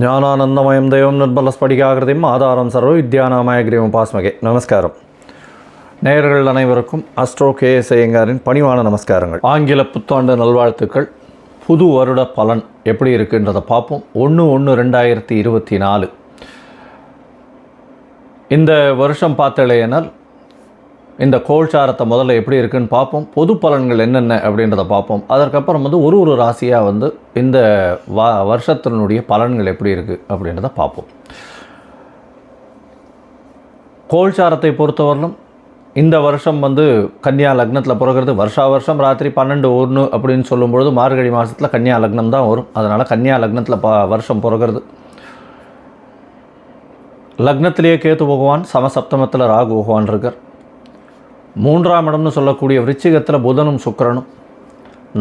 ஞானானந்தமயம் தெய்வம் நிர்மல ஸ்படிகாகிருதியும் ஆதாரம் சர்வ வித்யானாமய கிரீவம் பாஸ்மகே. நமஸ்காரம். நேயர்கள் அனைவருக்கும் அஸ்ட்ரோ கே எஸ் ஐயங்காரின் பணிவான நமஸ்காரங்கள். ஆங்கில புத்தாண்டு நல்வாழ்த்துக்கள். புது வருட பலன் எப்படி இருக்குன்றதை பார்ப்போம். ஒன்று ஒன்று ரெண்டாயிரத்தி இருபத்தி நாலு. இந்த வருஷம் பார்த்தலையினால் இந்த கோல்சாரத்தை முதல்ல எப்படி இருக்குன்னு பார்ப்போம். பொது பலன்கள் என்னென்ன அப்படின்றத பார்ப்போம். அதற்கப்புறம் வந்து ஒரு ஒரு ராசியாக வந்து இந்த வ வருஷத்தினுடைய பலன்கள் எப்படி இருக்குது அப்படின்றத பார்ப்போம். கோல்சாரத்தை பொறுத்தவரையிலும் இந்த வருஷம் வந்து கன்னியா லக்னத்தில் பிறகுறது. வருஷா வருஷம் ராத்திரி பன்னெண்டு ஒன்று அப்படின்னு சொல்லும்பொழுது மார்கழி மாதத்தில் கன்னியா லக்னம் தான் வரும். அதனால் கன்னியா லக்னத்தில் ப வருஷம் பிறகுறது. லக்னத்திலேயே கேத்து பகவான் சமசப்தமத்தில் ராகு பகவான் இருக்கார். மூன்றாம் இடம்னு சொல்லக்கூடிய விருச்சிகத்தில் புதனும் சுக்கிரனும்.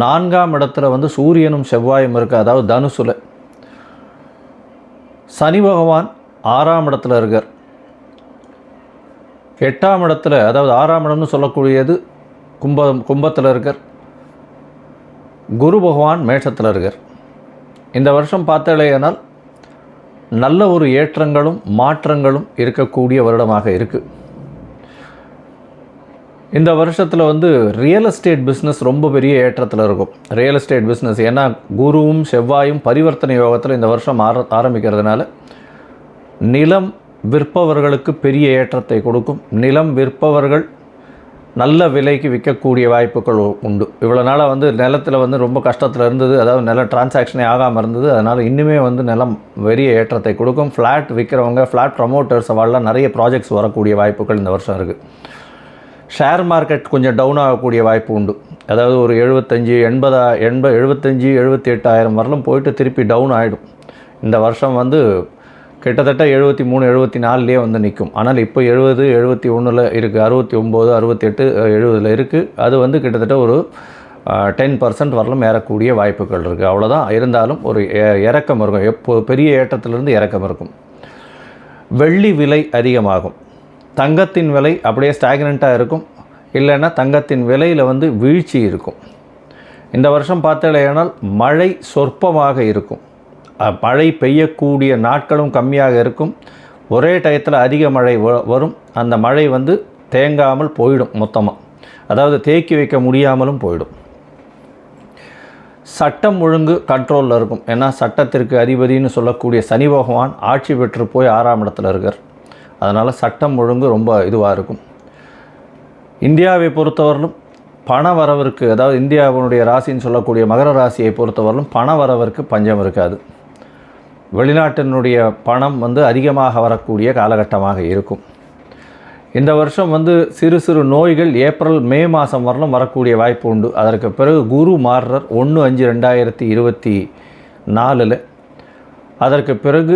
நான்காம் இடத்துல வந்து சூரியனும் செவ்வாயும் இருக்குது அதாவது தனுசுல. சனி பகவான் ஆறாம் இடத்துல இருக்கார். எட்டாம் இடத்துல அதாவது ஆறாம் இடம்னு சொல்லக்கூடியது கும்பம் கும்பத்தில் இருக்கார். குரு பகவான் மேஷத்தில் இருக்கார். இந்த வருஷம் பார்த்தாலேயானால் நல்ல ஒரு ஏற்றங்களும் மாற்றங்களும் இருக்கக்கூடிய வருடமாக இருக்குது இந்த வருஷத்தில் வந்து ரியல் எஸ்டேட் பிஸ்னஸ் ரொம்ப பெரிய ஏற்றத்தில் இருக்கும். ரியல் எஸ்டேட் பிஸ்னஸ் ஏன்னா குருவும் செவ்வாயும் பரிவர்த்தனை யோகத்தில் இந்த வருஷம் ஆர ஆரம்பிக்கிறதுனால நிலம் விற்பவர்களுக்கு பெரிய ஏற்றத்தை கொடுக்கும். நிலம் விற்பவர்கள் நல்ல விலைக்கு விற்கக்கூடிய வாய்ப்புகள் உண்டு. இவ்வளோ நாளாக வந்து நிலத்தில் வந்து ரொம்ப கஷ்டத்தில் இருந்தது. அதாவது நில டிரான்சாக்ஷனே ஆகாமல் இருந்தது. அதனால் இன்னுமே வந்து நிலம் பெரிய ஏற்றத்தை கொடுக்கும். ஃப்ளாட் விற்கிறவங்க ஃப்ளாட் ப்ரமோட்டர்ஸ் அவெல்லாம் நிறைய ப்ராஜெக்ட்ஸ் வரக்கூடிய வாய்ப்புகள் இந்த வருஷம் இருக்குது ஷேர் மார்க்கெட் கொஞ்சம் டவுன் ஆகக்கூடிய வாய்ப்பு உண்டு. அதாவது ஒரு எழுபத்தஞ்சி எண்பதா எண்ப எழுபத்தஞ்சி எழுபத்தி எட்டாயிரம் வரலும் போயிட்டு திருப்பி டவுன் ஆகிடும் இந்த வருஷம் வந்து கிட்டத்தட்ட எழுபத்தி மூணு எழுபத்தி நாலுலேயே வந்து நிற்கும் ஆனால் இப்போ எழுபது எழுபத்தி ஒன்றில் இருக்குது அறுபத்தி ஒம்பது அறுபத்தெட்டு எழுபதில் இருக்குது அது வந்து கிட்டத்தட்ட ஒரு டென் பர்சன்ட் வரலும் ஏறக்கூடிய வாய்ப்புகள் இருக்குது அவ்வளோதான் இருந்தாலும் ஒரு எ- இறக்கம் இருக்கும். எப்போ பெரிய ஏற்றத்திலிருந்து இறக்கம் இருக்கும். வெள்ளி விலை அதிகமாகும். தங்கத்தின் விலை அப்படியே ஸ்டாக்னண்ட்டாக இருக்கும். இல்லைன்னா தங்கத்தின் விலையில் வந்து வீழ்ச்சி இருக்கும். இந்த வருஷம் பார்த்தலையானால் மழை சொற்பமாக இருக்கும். மழை பெய்யக்கூடிய நாட்களும் கம்மியாக இருக்கும். ஒரே டயத்தில் அதிக மழை வ- வரும். அந்த மழை வந்து தேங்காமல் போயிடும் மொத்தமாக அதாவது தேக்கி வைக்க முடியாமலும் போயிடும். சட்டம் ஒழுங்கு கண்ட்ரோலில் இருக்கும். ஏன்னா சட்டத்திற்கு அதிபதின்னு சொல்லக்கூடிய சனி பகவான் ஆட்சி பெற்று போய் ஆறாம் இடத்துல இருக்கார். அதனால் சட்டம் ஒழுங்கு ரொம்ப இதுவாக இருக்கும். இந்தியாவை பொறுத்தவரையிலும் பண வரவிற்கு அதாவது இந்தியாவினுடைய ராசின்னு சொல்லக்கூடிய மகர ராசியை பொறுத்தவரையிலும் பண வரவிற்கு பஞ்சம் இருக்காது. வெளிநாட்டினுடைய பணம் வந்து அதிகமாக வரக்கூடிய காலகட்டமாக இருக்கும். இந்த வருஷம் வந்து சிறு சிறு நோய்கள் ஏப்ரல் மே மாதம் வரலும் வரக்கூடிய வாய்ப்பு உண்டு. அதற்கு பிறகு குரு மாறுறர். ஒன்று அஞ்சு ரெண்டாயிரத்தி இருபத்தி நாலில். அதற்கு பிறகு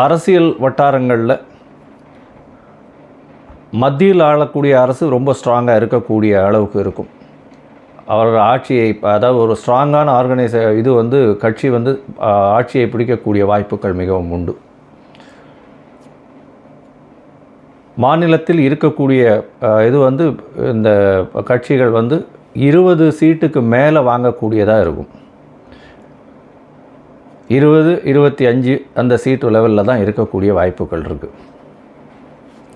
அரசியல் வட்டாரங்களில் மத்தியில் ஆளக்கூடிய அரசு ரொம்ப ஸ்ட்ராங்காக இருக்கக்கூடிய அளவுக்கு இருக்கும். அவரோட ஆட்சியை அதாவது ஒரு ஸ்ட்ராங்கான ஆர்கனைச இது வந்து கட்சி வந்து ஆட்சியை பிடிக்கக்கூடிய வாய்ப்புகள் மிகவும் உண்டு. மாநிலத்தில் இருக்கக்கூடிய இது வந்து இந்த கட்சிகள் வந்து இருபது சீட்டுக்கு மேலே வாங்கக்கூடியதாக இருக்கும். இருபது இருபத்தி அஞ்சு அந்த சீட்டு லெவலில் தான் இருக்கக்கூடிய வாய்ப்புகள் இருக்குது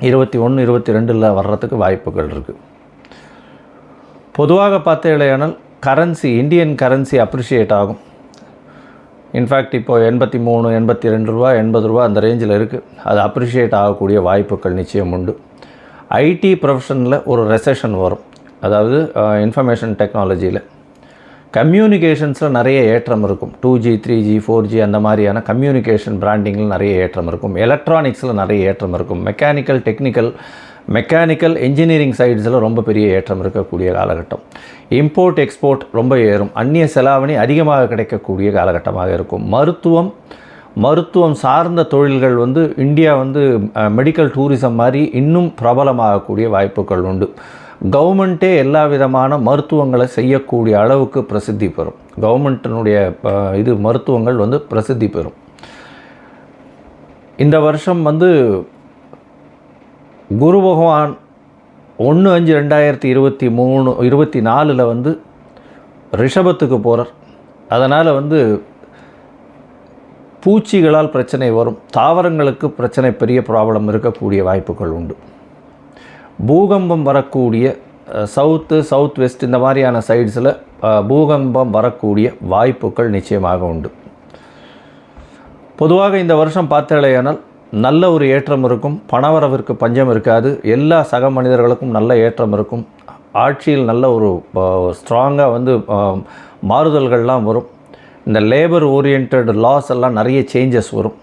இருபத்தி ஒன்று இருபத்தி ரெண்டில் வர்றதுக்கு வாய்ப்புகள் இருக்குது பொதுவாக பார்த்தீங்களேனால் கரன்சி இந்தியன் கரன்சி அப்ரிஷியேட் ஆகும். இன்ஃபேக்ட் இப்போது எண்பத்தி மூணு எண்பத்தி ரெண்டு ரூபா எண்பது ரூபா அந்த ரேஞ்சில் இருக்குது அது அப்ரிஷியேட் ஆகக்கூடிய வாய்ப்புகள் நிச்சயம் உண்டு. ஐடி ப்ரொஃபஷனில் ஒரு ரெசெஷன் வரும். அதாவது uh, இன்ஃபர்மேஷன் டெக்னாலஜியில் கம்யூனிகேஷன்ஸில் நிறைய ஏற்றம் இருக்கும். Two G three G four G அந்த மாதிரியான கம்யூனிகேஷன் பிராண்டிங்கில் நிறைய ஏற்றம் இருக்கும். எலக்ட்ரானிக்ஸில் நிறைய ஏற்றம் இருக்கும். மெக்கானிக்கல் டெக்னிக்கல் மெக்கானிக்கல் இன்ஜினியரிங் சைட்ஸில் ரொம்ப பெரிய ஏற்றம் இருக்கக்கூடிய காலகட்டம். இம்போர்ட் எக்ஸ்போர்ட் ரொம்ப ஏறும். அந்நிய செலாவணி அதிகமாக கிடைக்கக்கூடிய காலகட்டமாக இருக்கும். மருத்துவம் மருத்துவம் சார்ந்த தொழில்கள் வந்து இந்தியா வந்து மெடிக்கல் டூரிசம் மாதிரி இன்னும் பிரபலமாகக்கூடிய வாய்ப்புகள் உண்டு. கவர்மெண்ட்டே எல்லா விதமான மருத்துவங்களை செய்யக்கூடிய அளவுக்கு பிரசித்தி பெறும். கவர்மெண்ட்டினுடைய இது மருத்துவங்கள் வந்து பிரசித்தி பெறும். இந்த வருஷம் வந்து குரு பகவான் ஒன்று அஞ்சு ரெண்டாயிரத்தி இருபத்தி மூணு இருபத்தி நாலில் வந்து ரிஷபத்துக்கு போகிறார் அதனால் வந்து பூச்சிகளால் பிரச்சனை வரும். தாவரங்களுக்கு பிரச்சனை பெரிய ப்ராப்ளம் இருக்கக்கூடிய வாய்ப்புகள் உண்டு. பூகம்பம் வரக்கூடிய சவுத்து சவுத் வெஸ்ட் இந்த மாதிரியான சைட்ஸில் பூகம்பம் வரக்கூடிய வாய்ப்புகள் நிச்சயமாக உண்டு. பொதுவாக இந்த வருஷம் பார்த்தாலேயானால் நல்ல ஒரு ஏற்றம் இருக்கும் பணவரவிற்கு பஞ்சம் இருக்காது எல்லா சக மனிதர்களுக்கும் நல்ல ஏற்றம் இருக்கும் ஆட்சியில் நல்ல ஒரு ஸ்ட்ராங்காக வந்து மாறுதல்கள்லாம் வரும் இந்த லேபர் ஓரியன்ட் லாஸ் எல்லாம் நிறைய சேஞ்சஸ் வரும்.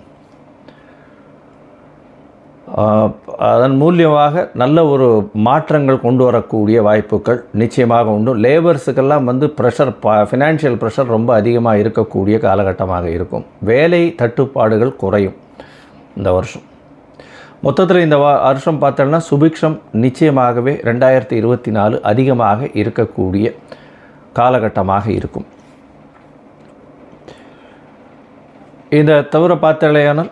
அதன் மூலியமாக நல்ல ஒரு மாற்றங்கள் கொண்டு வரக்கூடிய வாய்ப்புகள் நிச்சயமாக உண்டு. லேபர்ஸுக்கெல்லாம் வந்து ப்ரெஷர் ப ஃபினான்ஷியல் ப்ரெஷர் ரொம்ப அதிகமாக இருக்கக்கூடிய காலகட்டமாக இருக்கும். வேலை தட்டுப்பாடுகள் குறையும் இந்த வருஷம். மொத்தத்தில் இந்த வருஷம் பார்த்தோம்னா சுபிக்ஷம் நிச்சயமாகவே ரெண்டாயிரத்தி இருபத்தி நாலு அதிகமாக இருக்கக்கூடிய காலகட்டமாக இருக்கும். இந்த தவிர பார்த்தாலேயானால்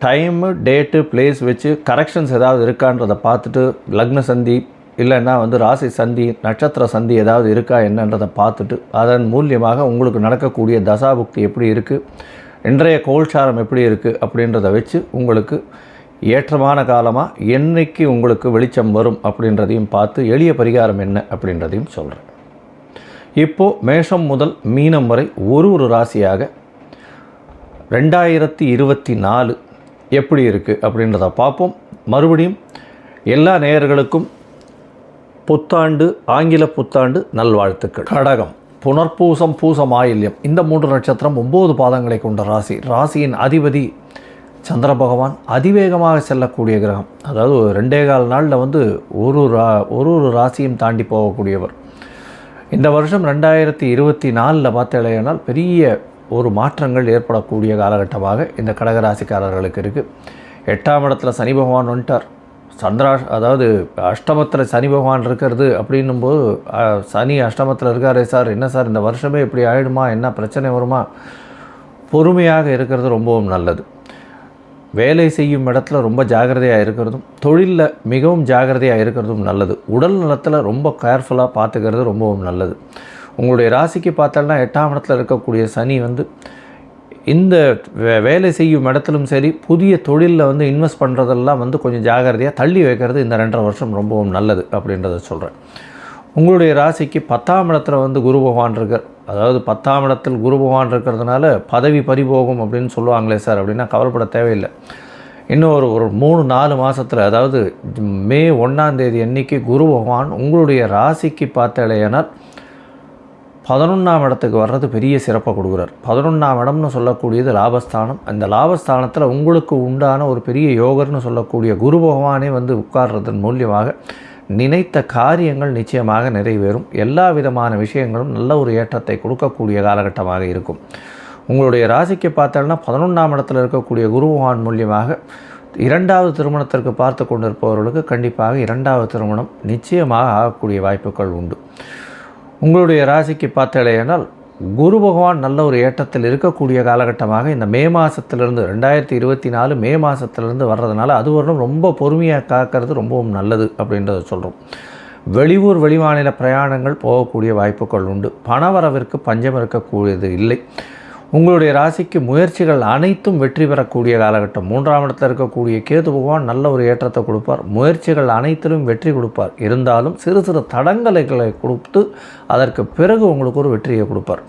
டைமு டேட்டு பிளேஸ் வச்சு கரெக்ஷன்ஸ் ஏதாவது இருக்கான்றதை பார்த்துட்டு லக்ன சந்தி இல்லைன்னா வந்து ராசி சந்தி நட்சத்திர சந்தி ஏதாவது இருக்கா என்னன்றதை பார்த்துட்டு அதன் மூலியமாக உங்களுக்கு நடக்கக்கூடிய தசாபுக்தி எப்படி இருக்குது இன்றைய கோல்சாரம் எப்படி இருக்குது அப்படின்றத வச்சு உங்களுக்கு ஏற்றமான காலமாக என்றைக்கு உங்களுக்கு வெளிச்சம் வரும் அப்படின்றதையும் பார்த்து எளிய பரிகாரம் என்ன அப்படின்றதையும் சொல்கிறேன் இப்போது மேஷம் முதல் மீனம் வரை ஒரு ஒரு ராசியாக ரெண்டாயிரத்தி இருபத்தி நாலு எப்படி இருக்குது அப்படின்றத பார்ப்போம். மறுபடியும் எல்லா நேயர்களுக்கும் புத்தாண்டு ஆங்கில புத்தாண்டு நல்வாழ்த்துக்கள். கடகம் புனர்பூசம் பூசம் ஆயில்யம் இந்த மூன்று நட்சத்திரம் ஒம்பது பாதங்களை கொண்ட ராசி. ராசியின் அதிபதி சந்திர பகவான் அதிவேகமாக செல்லக்கூடிய கிரகம். அதாவது ரெண்டே கால் நாளில் வந்து ஒரு ரா ஒரு ஒரு ராசியும் தாண்டி போகக்கூடியவர். இந்த வருஷம் ரெண்டாயிரத்தி இருபத்தி நாலில் பார்த்தேனால் பெரிய ஒரு மாற்றங்கள் ஏற்படக்கூடிய காலகட்டமாக இந்த கடகராசிக்காரர்களுக்கு இருக்குது எட்டாம் இடத்துல சனி பகவான் வந்துட்டார். சந்திரா அதாவது அஷ்டமத்தில் சனி பகவான் இருக்கிறது அப்படின்னும்போது சனி அஷ்டமத்தில் இருக்காரே சார். என்ன சார் இந்த வருஷமே இப்படி ஆகிடுமா என்ன பிரச்சனை வருமா? பொறுமையாக இருக்கிறது ரொம்பவும் நல்லது. வேலை செய்யும் இடத்துல ரொம்ப ஜாகிரதையாக இருக்கிறதும் தொழிலில் மிகவும் ஜாகிரதையாக இருக்கிறதும் நல்லது. உடல் நலத்தில் ரொம்ப கேர்ஃபுல்லாக பார்த்துக்கிறது ரொம்பவும் நல்லது. உங்களுடைய ராசிக்கு பார்த்தோம்னா எட்டாம் இடத்துல இருக்கக்கூடிய சனி வந்து இந்த வே வேலை செய்யும் இடத்துலும் சரி புதிய தொழிலில் வந்து இன்வெஸ்ட் பண்ணுறதெல்லாம் வந்து கொஞ்சம் ஜாகிரதையாக தள்ளி வைக்கிறது இந்த ரெண்டரை வருஷம் ரொம்பவும் நல்லது அப்படின்றத சொல்கிறேன் உங்களுடைய ராசிக்கு பத்தாம் இடத்துல வந்து குரு பகவான் இருக்கார். அதாவது பத்தாம் இடத்தில் குரு பகவான் இருக்கிறதுனால பதவி பறிபோகும் அப்படின்னு சொல்லுவாங்களே சார் அப்படின்னா கவலைப்பட தேவையில்லை. இன்னும் ஒரு ஒரு மூணு நாலு மாதத்தில் அதாவது மே ஒன்றாந்தேதி அன்னைக்கு குரு பகவான் உங்களுடைய ராசிக்கு பார்த்தாலேயானால் பதினொன்றாம் இடத்துக்கு வர்றது பெரிய சிறப்பை கொடுக்குறார். பதினொன்றாம் இடம்னு சொல்லக்கூடியது லாபஸ்தானம். அந்த லாபஸ்தானத்தில் உங்களுக்கு உண்டான ஒரு பெரிய யோகர்னு சொல்லக்கூடிய குரு பகவானே வந்து உட்கார்றதன் மூலியமாக நினைத்த காரியங்கள் நிச்சயமாக நிறைவேறும். எல்லா விதமான விஷயங்களும் நல்ல ஒரு ஏற்றத்தை கொடுக்கக்கூடிய காலகட்டமாக இருக்கும். உங்களுடைய ராசிக்கு பார்த்தோம்னா பதினொன்றாம் இடத்துல இருக்கக்கூடிய குரு பகவான் மூலியமாக இரண்டாவது திருமணத்திற்கு பார்த்து கொண்டிருப்பவர்களுக்கு கண்டிப்பாக இரண்டாவது திருமணம் நிச்சயமாக ஆகக்கூடிய வாய்ப்புகள் உண்டு. உங்களுடைய ராசிக்கு பார்த்தாலேனால் குரு பகவான் நல்ல ஒரு ஏற்றத்தில் இருக்கக்கூடிய காலகட்டமாக இந்த மே மாதத்துலேருந்து ரெண்டாயிரத்தி இருபத்தி நாலு மே மாதத்துலேருந்து வர்றதுனால அது வரணும் ரொம்ப பொறுமையாக காக்கிறது ரொம்பவும் நல்லது அப்படின்றத சொல்கிறோம் வெளியூர் வெளிமாநில பிரயாணங்கள் போகக்கூடிய வாய்ப்புகள் உண்டு. பணவரவிற்கு பஞ்சம் இருக்கக்கூடியது இல்லை. உங்களுடைய ராசிக்கு முயற்சிகள் அனைத்தும் வெற்றி பெறக்கூடிய காலகட்டம். மூன்றாம் இடத்தில் இருக்கக்கூடிய கேது பகவான் நல்ல ஒரு ஏற்றத்தை கொடுப்பார். முயற்சிகள் அனைத்திலும் வெற்றி கொடுப்பார். இருந்தாலும் சிறு சிறு தடங்கலைகளை கொடுத்து அதற்கு பிறகு உங்களுக்கு ஒரு வெற்றியை கொடுப்பார்.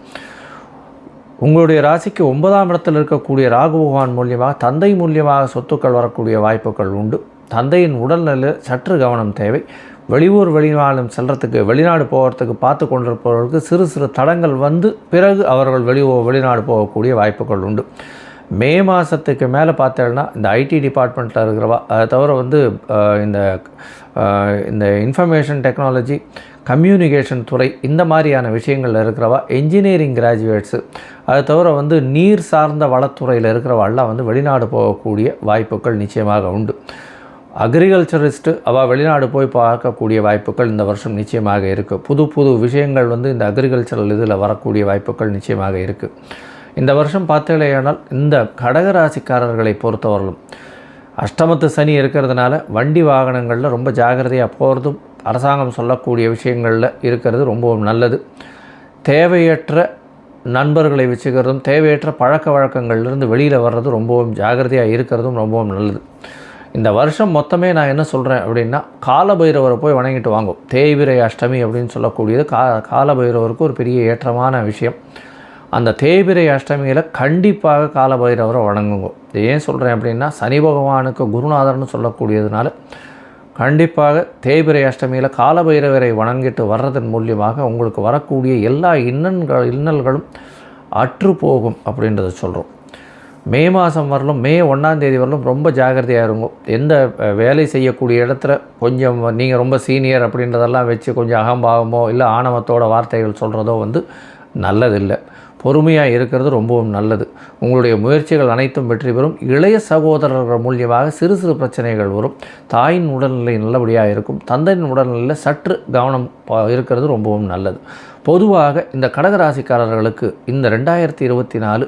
உங்களுடைய ராசிக்கு ஒன்பதாம் இடத்தில் இருக்கக்கூடிய ராகு பகவான் மூலியமாக தந்தை மூலியமாக சொத்துக்கள் வரக்கூடிய வாய்ப்புகள் உண்டு. தந்தையின் உடல்நிலை சற்று கவனம் தேவை. வெளியூர் வெளிநாடும் செல்கிறதுக்கு வெளிநாடு போகிறதுக்கு பார்த்து கொண்டிருப்பவர்களுக்கு சிறு சிறு தடங்கள் வந்து பிறகு அவர்கள் வெளி வெளிநாடு போகக்கூடிய வாய்ப்புகள் உண்டு. மே மாதத்துக்கு மேலே பார்த்தேன்னா இந்த ஐடி டிபார்ட்மெண்ட்டில் இருக்கிறவா அதை தவிர வந்து இந்த இந்த இன்ஃபர்மேஷன் டெக்னாலஜி கம்யூனிகேஷன் துறை இந்த மாதிரியான விஷயங்களில் இருக்கிறவா என்ஜினியரிங் கிராஜுவேட்ஸு அது தவிர வந்து நீர் சார்ந்த வளத்துறையில் இருக்கிறவாள்லாம் வந்து வெளிநாடு போகக்கூடிய வாய்ப்புகள் நிச்சயமாக உண்டு. அக்ரிகல்ச்சரிஸ்ட்டு அவள் வெளிநாடு போய் பார்க்கக்கூடிய வாய்ப்புகள் இந்த வருஷம் நிச்சயமாக இருக்குது புது புது விஷயங்கள் வந்து இந்த அக்ரிகல்ச்சரல் இதில் வரக்கூடிய வாய்ப்புகள் நிச்சயமாக இருக்குது இந்த வருஷம் பார்த்தீங்களேயானால் இந்த கடகராசிக்காரர்களை பொறுத்தவரையிலும் அஷ்டமத்து சனி இருக்கிறதுனால வண்டி வாகனங்களில் ரொம்ப ஜாகிரதையாக போகிறதும் அரசாங்கம் சொல்லக்கூடிய விஷயங்களில் இருக்கிறது ரொம்பவும் நல்லது. தேவையற்ற நண்பர்களை வச்சுக்கிறதும் தேவையற்ற பழக்க வழக்கங்கள்லேருந்து வெளியில் வர்றது ரொம்பவும் ஜாகிரதையாக இருக்கிறதும் ரொம்பவும் நல்லது. இந்த வருஷம் மொத்தமே நான் என்ன சொல்கிறேன் அப்படின்னா காலபைரவரை போய் வணங்கிட்டு வாங்கும் தேய்பிரை அஷ்டமி அப்படின்னு சொல்லக்கூடியது கா காலபைரவருக்கு ஒரு பெரிய ஏற்றமான விஷயம். அந்த தேய்பிரை அஷ்டமியில் கண்டிப்பாக காலபைரவரை வணங்குங்க. ஏன் சொல்கிறேன் அப்படின்னா சனி பகவானுக்கு குருநாதர்னு சொல்லக்கூடியதுனால கண்டிப்பாக தேய்பிரை அஷ்டமியில் காலபைரவரை வணங்கிட்டு வர்றதன் மூலியமாக உங்களுக்கு வரக்கூடிய எல்லா இன்னல்கள் இன்னல்களும் அற்று போகும் அப்படின்றத சொல்கிறோம் மே மாதம் வரலும் மே ஒன்றாந்தேதி வரலும் ரொம்ப ஜாகிரதையாக இருக்கும் எந்த வேலை செய்யக்கூடிய இடத்துல கொஞ்சம் நீங்கள் ரொம்ப சீனியர் அப்படின்றதெல்லாம் வச்சு கொஞ்சம் அகம்பாவமோ இல்லை ஆணவத்தோட வார்த்தைகள் சொல்கிறதோ வந்து நல்லதில்லை. பொறுமையாக இருக்கிறது ரொம்பவும் நல்லது. உங்களுடைய முயற்சிகள் அனைத்தும் வெற்றி பெறும். இளைய சகோதரர்கள் மூலியமாக சிறு சிறு பிரச்சனைகள் வரும். தாயின் உடல்நிலை நல்லபடியாக இருக்கும். தந்தையின் உடல்நிலையில் சற்று கவனம் இருக்கிறது ரொம்பவும் நல்லது. பொதுவாக இந்த கடகராசிக்காரர்களுக்கு இந்த ரெண்டாயிரத்தி இருபத்தி நாலு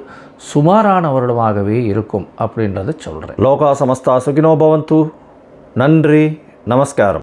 சுமாரான வருடமாகவே இருக்கும் அப்படின்றத சொல்கிறேன் லோகா சமஸ்தா சுகினோ பவந்து. நன்றி நமஸ்காரம்.